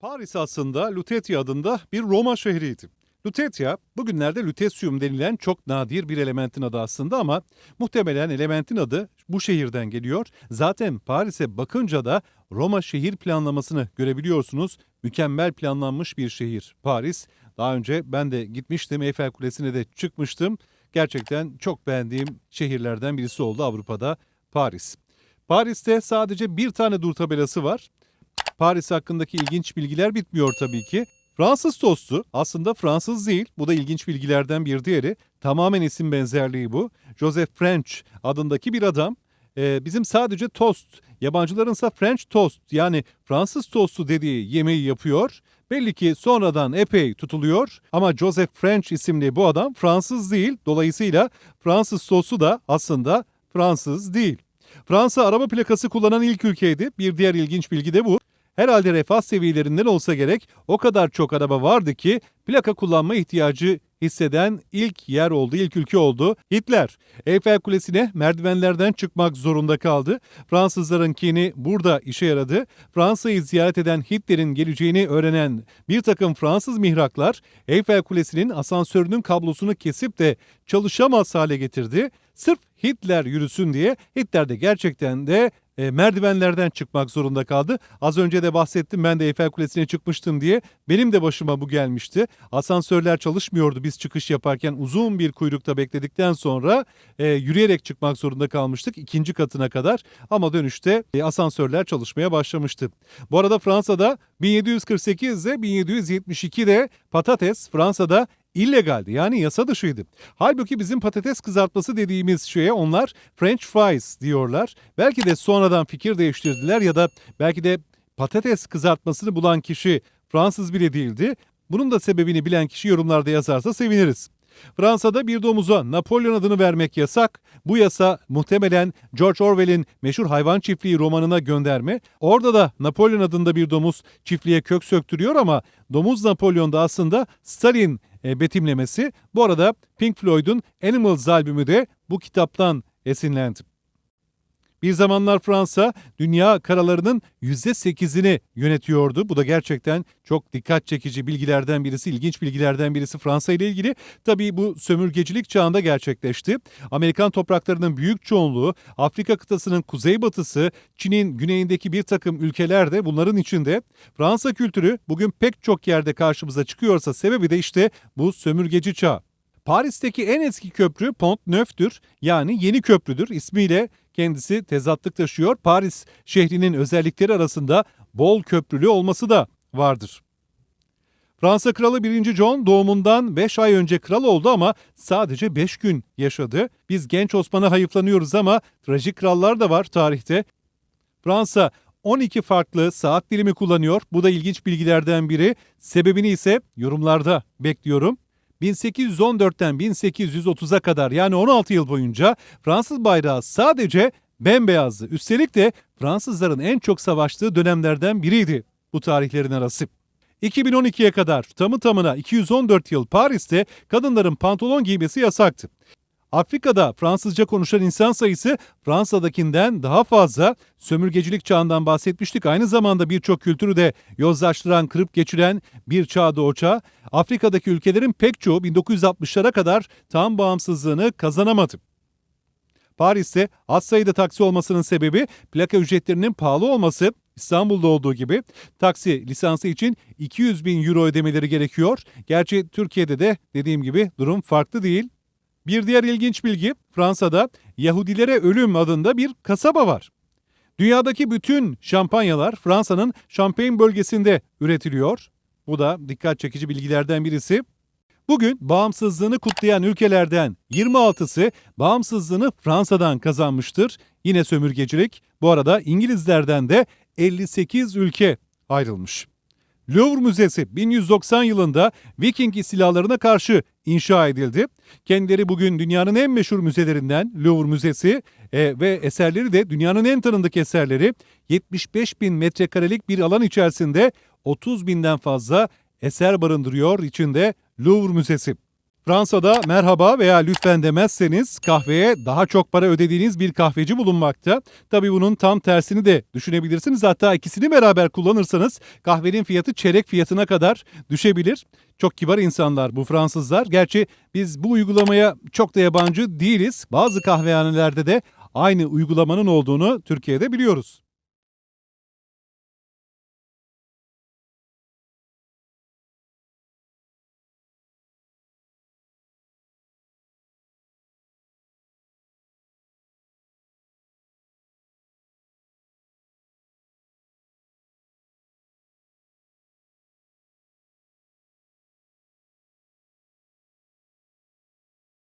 Paris aslında Lutetia adında bir Roma şehriydi. Lutetia bugünlerde lütesyum denilen çok nadir bir elementin adı aslında ama muhtemelen elementin adı bu şehirden geliyor. Zaten Paris'e bakınca da Roma şehir planlamasını görebiliyorsunuz. Mükemmel planlanmış bir şehir Paris. Daha önce ben de gitmiştim Eyfel Kulesi'ne de çıkmıştım. Gerçekten çok beğendiğim şehirlerden birisi oldu Avrupa'da Paris. Paris'te sadece bir tane dur tabelası var. Paris hakkındaki ilginç bilgiler bitmiyor tabii ki. Fransız tostu aslında Fransız değil. Bu da ilginç bilgilerden bir diğeri. Tamamen isim benzerliği bu. Joseph French adındaki bir adam. Ee, bizim sadece tost, yabancılarınsa French toast yani Fransız tostu dediği yemeği yapıyor. Belli ki sonradan epey tutuluyor ama Joseph French isimli bu adam Fransız değil. Dolayısıyla Fransız tostu da aslında Fransız değil. Fransa araba plakası kullanan ilk ülkeydi. Bir diğer ilginç bilgi de bu. Herhalde refah seviyelerinden olsa gerek o kadar çok araba vardı ki plaka kullanma ihtiyacı hisseden ilk yer oldu, ilk ülke oldu. Hitler Eyfel Kulesi'ne merdivenlerden çıkmak zorunda kaldı. Fransızlarınkini burada işe yaradı. Fransa'yı ziyaret eden Hitler'in geleceğini öğrenen bir takım Fransız mihraklar Eyfel Kulesi'nin asansörünün kablosunu kesip de çalışamaz hale getirdi. Sırf Hitler yürüsün diye Hitler de gerçekten de e, merdivenlerden çıkmak zorunda kaldı. Az önce de bahsettim ben de Eyfel Kulesi'ne çıkmıştım diye. Benim de başıma bu gelmişti. Asansörler çalışmıyordu biz çıkış yaparken uzun bir kuyrukta bekledikten sonra e, yürüyerek çıkmak zorunda kalmıştık ikinci katına kadar. Ama dönüşte e, asansörler çalışmaya başlamıştı. Bu arada Fransa'da 1748'de 1772'de patates Fransa'da illegaldi yani yasa dışıydı. Halbuki bizim patates kızartması dediğimiz şeye onlar French fries diyorlar. Belki de sonradan fikir değiştirdiler ya da belki de patates kızartmasını bulan kişi Fransız bile değildi. Bunun da sebebini bilen kişi yorumlarda yazarsa seviniriz. Fransa'da bir domuza Napolyon adını vermek yasak. Bu yasa muhtemelen George Orwell'in meşhur hayvan çiftliği romanına gönderme. Orada da Napolyon adında bir domuz çiftliğe kök söktürüyor ama domuz Napolyon da aslında Stalin e, betimlemesi. Bu arada Pink Floyd'un Animals albümü de bu kitaptan esinlendi. Bir zamanlar Fransa dünya karalarının %8'ini yönetiyordu. Bu da gerçekten çok dikkat çekici bilgilerden birisi, ilginç bilgilerden birisi Fransa ile ilgili. Tabii bu sömürgecilik çağında gerçekleşti. Amerikan topraklarının büyük çoğunluğu, Afrika kıtasının kuzeybatısı, Çin'in güneyindeki bir takım ülkeler de bunların içinde. Fransa kültürü bugün pek çok yerde karşımıza çıkıyorsa sebebi de işte bu sömürgeci çağ. Paris'teki en eski köprü Pont Neuf'tür yani yeni köprüdür ismiyle kendisi tezatlık taşıyor. Paris şehrinin özellikleri arasında bol köprülü olması da vardır. Fransa Kralı 1. John doğumundan 5 ay önce kral oldu ama sadece 5 gün yaşadı. Biz genç Osman'a hayıflanıyoruz ama trajik krallar da var tarihte. Fransa 12 farklı saat dilimi kullanıyor. Bu da ilginç bilgilerden biri. Sebebini ise yorumlarda bekliyorum. 1814'ten 1830'a kadar yani 16 yıl boyunca Fransız bayrağı sadece bembeyazdı. Üstelik de Fransızların en çok savaştığı dönemlerden biriydi bu tarihlerin arası. 2012'ye kadar tamı tamına 214 yıl Paris'te kadınların pantolon giymesi yasaktı. Afrika'da Fransızca konuşan insan sayısı Fransa'dakinden daha fazla. Sömürgecilik çağından bahsetmiştik. Aynı zamanda birçok kültürü de yozlaştıran, kırıp geçiren bir çağda o çağ. Afrika'daki ülkelerin pek çoğu 1960'lara kadar tam bağımsızlığını kazanamadı. Paris'te az sayıda taksi olmasının sebebi plaka ücretlerinin pahalı olması. İstanbul'da olduğu gibi taksi lisansı için 200 bin euro ödemeleri gerekiyor. Gerçi Türkiye'de de dediğim gibi durum farklı değil. Bir diğer ilginç bilgi Fransa'da Yahudilere Ölüm adında bir kasaba var. Dünyadaki bütün şampanyalar Fransa'nın Champagne bölgesinde üretiliyor. Bu da dikkat çekici bilgilerden birisi. Bugün bağımsızlığını kutlayan ülkelerden 26'sı bağımsızlığını Fransa'dan kazanmıştır. Yine sömürgecilik. Bu arada İngilizlerden de 58 ülke ayrılmış. Louvre Müzesi 1190 yılında Viking istilalarına karşı inşa edildi. Kendileri bugün dünyanın en meşhur müzelerinden Louvre Müzesi e, ve eserleri de dünyanın en tanındık eserleri 75 bin metrekarelik bir alan içerisinde 30 binden fazla eser barındırıyor içinde Louvre Müzesi. Fransa'da merhaba veya lütfen demezseniz kahveye daha çok para ödediğiniz bir kahveci bulunmakta. Tabii bunun tam tersini de düşünebilirsiniz. Hatta ikisini beraber kullanırsanız kahvenin fiyatı çeyrek fiyatına kadar düşebilir. Çok kibar insanlar bu Fransızlar. Gerçi biz bu uygulamaya çok da yabancı değiliz. Bazı kahvehanelerde de aynı uygulamanın olduğunu Türkiye'de biliyoruz.